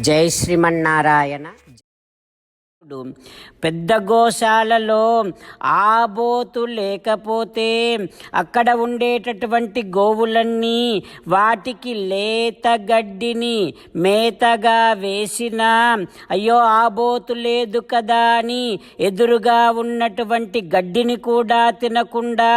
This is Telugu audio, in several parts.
జై శ్రీమన్నారాయణ పెద్ద గోశాలలో ఆబోతు లేకపోతే అక్కడ ఉండేటటువంటి గోవులన్నీ వాటికి లేత గడ్డిని మేతగా వేసిన అయ్యో ఆబోతు లేదు కదా అని ఎదురుగా ఉన్నటువంటి గడ్డిని కూడా తినకుండా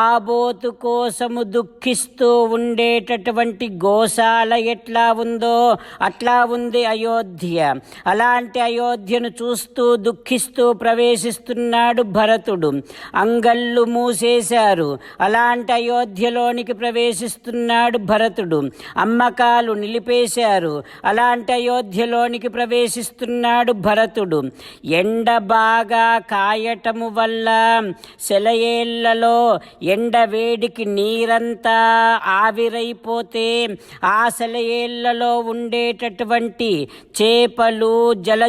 ఆబోతు కోసము దుఃఖిస్తూ ఉండేటటువంటి గోశాల ఎట్లా ఉందో అట్లా ఉంది అయోధ్య. అలాంటి అయోధ్యను చూస్తూ దుఃఖిస్తూ ప్రవేశిస్తున్నాడు భరతుడు. అంగళ్ళు మూసేశారు. అలాంటి అయోధ్యలోనికి ప్రవేశిస్తున్నాడు భరతుడు. అమ్మకాలు నిలిపేశారు. అలాంటి అయోధ్యలోనికి ప్రవేశిస్తున్నాడు భరతుడు. ఎండ బాగా కాయటము వల్ల సెలయేళ్ళలో ఎండ వేడికి నీరంతా ఆవిరైపోతే ఆ సెలయేళ్ళలో ఉండేటటువంటి చేపలు జల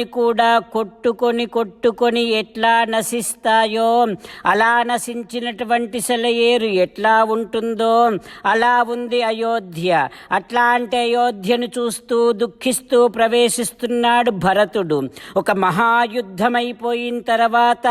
జంతువులన్నీ కూడా కొట్టుకొని కొట్టుకొని ఎట్లా నశిస్తాయో అలా నశించినటువంటి సెలయేరు ఎట్లా ఉంటుందో అలా ఉంది అయోధ్య. అట్లాంటి అయోధ్యను చూస్తూ దుఃఖిస్తూ ప్రవేశిస్తున్నాడు భరతుడు. ఒక మహాయుద్ధమైపోయిన తర్వాత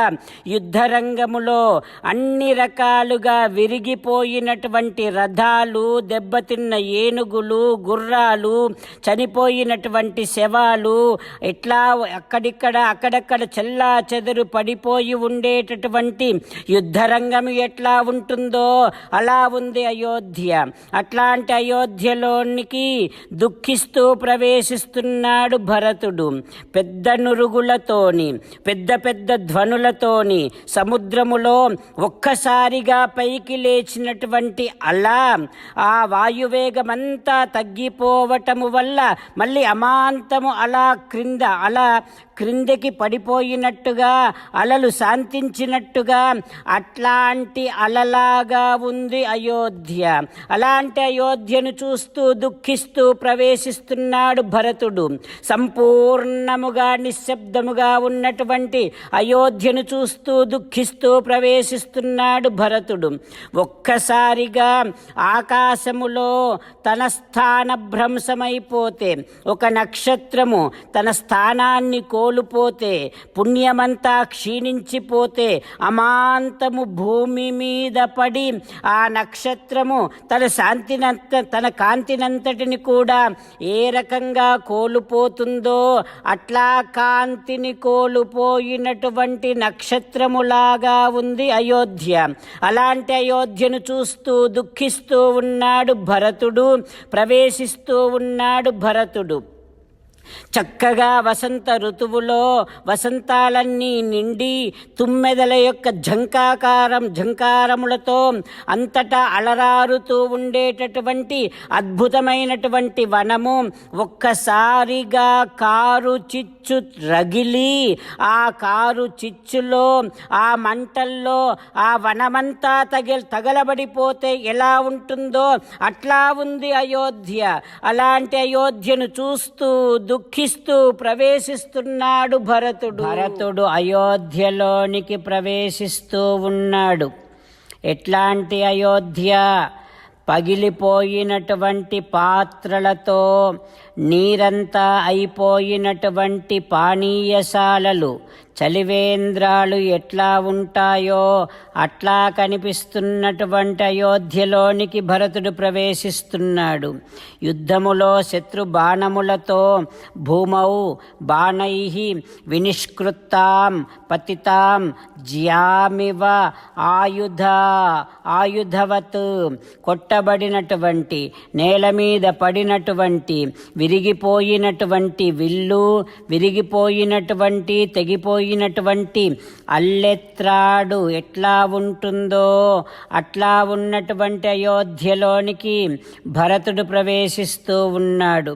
యుద్ధరంగములో అన్ని రకాలుగా విరిగిపోయినటువంటి రథాలు దెబ్బతిన్న ఏనుగులు గుర్రాలు చనిపోయినటువంటి శవాలు ఎట్లా అక్కడిక్కడ అక్కడక్కడ చెల్లా చెదరు పడిపోయి ఉండేటటువంటి యుద్ధరంగం ఎట్లా ఉంటుందో అలా ఉంది అయోధ్య అట్లాంటి అయోధ్యలోనికి దుఃఖిస్తూ ప్రవేశిస్తున్నాడు భరతుడు పెద్ద నురుగులతోని పెద్ద పెద్ద ధ్వనులతోని సముద్రములో ఒక్కసారిగా పైకి లేచినటువంటి అలా ఆ వాయువేగమంతా తగ్గిపోవటము వల్ల మళ్ళీ అమాంతము అలా క్రింద అలా uh, క్రిందికి పడిపోయినట్టుగా అలలు శాంతించినట్టుగా అట్లాంటి అలలాగా ఉంది అయోధ్య. అలాంటి అయోధ్యను చూస్తూ దుఃఖిస్తూ ప్రవేశిస్తున్నాడు భరతుడు. సంపూర్ణముగా నిశ్శబ్దముగా ఉన్నటువంటి అయోధ్యను చూస్తూ దుఃఖిస్తూ ప్రవేశిస్తున్నాడు భరతుడు. ఒక్కసారిగా ఆకాశములో తన స్థాన భ్రంశమైపోతే ఒక నక్షత్రము తన స్థానాన్ని కో కోల్పోతే పుణ్యమంతా క్షీణించిపోతే అమాంతము భూమి మీద పడి ఆ నక్షత్రము తన శాంతినంత తన కాంతినంతటిని కూడా ఏ రకంగా కోల్పోతుందో అట్లా కాంతిని కోల్పోయినటువంటి నక్షత్రములాగా ఉంది అయోధ్య. అలాంటి అయోధ్యను చూస్తూ దుఃఖిస్తూ ఉన్నాడు భరతుడు ప్రవేశిస్తూ ఉన్నాడు భరతుడు. చక్కగా వసంత ఋతువులో వసంతాలన్నీ నిండి తుమ్మెదల యొక్క ఝంకాకారం ఝంకారములతో అంతటా అలరారుతూ ఉండేటటువంటి అద్భుతమైనటువంటి వనము. ఒక్కసారిగా కారు చిచ్చు రగిలి ఆ కారు చిచ్చులో ఆ మంటల్లో ఆ వనమంతా తగిలి తగలబడిపోతే ఎలా ఉంటుందో అట్లా ఉంది అయోధ్య. అలాంటి అయోధ్యను చూస్తూ దుఃఖిస్తూ ప్రవేశిస్తున్నాడు భరతుడు. భరతుడు అయోధ్యలోనికి ప్రవేశిస్తూ ఉన్నాడు. ఎట్లాంటి అయోధ్య? పగిలిపోయినటువంటి పాత్రలతో నీరంతా అయిపోయినటువంటి పానీయశాలలు చలివేంద్రాలు ఎట్లా ఉంటాయో అట్లా కనిపిస్తున్నటువంటి అయోధ్యలోనికి భరతుడు ప్రవేశిస్తున్నాడు. యుద్ధములో శత్రు బాణములతో భూమౌ బాణై వినిష్కృతాం పతితాం జ్యామివ ఆయుధ ఆయుధవత్ కొట్టబడినటువంటి నేల మీద పడినటువంటి విరిగిపోయినటువంటి విల్లు విరిగిపోయినటువంటి తెగిపోయినటువంటి అల్లెత్రాడు ఎట్లా ఉంటుందో అట్లా ఉన్నటువంటి అయోధ్యలోనికి భరతుడు ప్రవేశిస్తూ ఉన్నాడు.